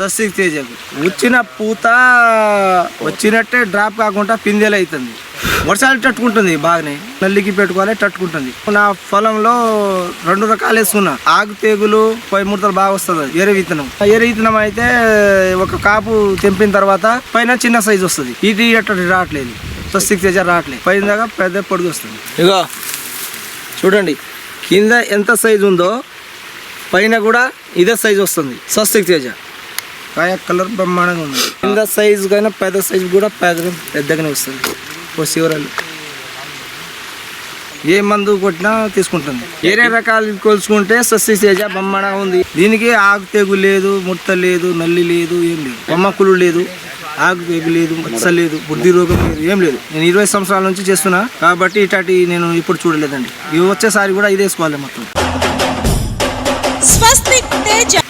స్వస్తిక్ తేజకు వచ్చిన పూత వచ్చినట్టే డ్రాప్ కాకుండా పిందెలు అవుతుంది వర్షాలు తట్టుకుంటుంది బాగానే. నల్లికి పెట్టుకోవాలి తట్టుకుంటుంది. నా పొలంలో రెండు రకాలు వేసుకున్నా. ఆగు తెగులు పై ముడతలు బాగా వస్తుంది. ఎర్ర విత్తనం. ఆ విత్తనం అయితే ఒక కాపు తెంపిన తర్వాత పైన చిన్న సైజు వస్తుంది. ఇది అట్ట రావట్లేదు. స్వస్తిక్ తేజ రావట్లేదు. పైన దాకా పెద్ద పొడుగు వస్తుంది. ఇగో చూడండి. కింద ఎంత సైజు ఉందో పైన కూడా ఇదే సైజు వస్తుంది. స్వస్తిక్ తేజ కాయ కలర్ బ్రహ్మాండంగా ఉంది. కింద సైజు కానీ పెద్ద సైజు కూడా పెద్ద పెద్దగానే వస్తుంది. ఓ శివరాలు. ఏ మందు కొట్టినా తీసుకుంటుంది. వేరే రకాలు కొలుచుకుంటే సస్య సేజ బ్రహ్మాండంగా ఉంది. దీనికి ఆకు తెగు లేదు ముట్ట లేదు నల్లి లేదు ఏం లేదు. బొమ్మకులు లేదు ఆకు తెగు లేదు మచ్చ లేదు బుద్ధి రోగం లేదు ఏం లేదు. నేను ఇరవై సంవత్సరాల నుంచి చేస్తున్నా. కాబట్టి ఇటాటి నేను ఇప్పుడు చూడలేదండి. ఇవి వచ్చేసారి కూడా ఇదే వేసుకోవాలి మొత్తం స్వస్తిక్ తేజ.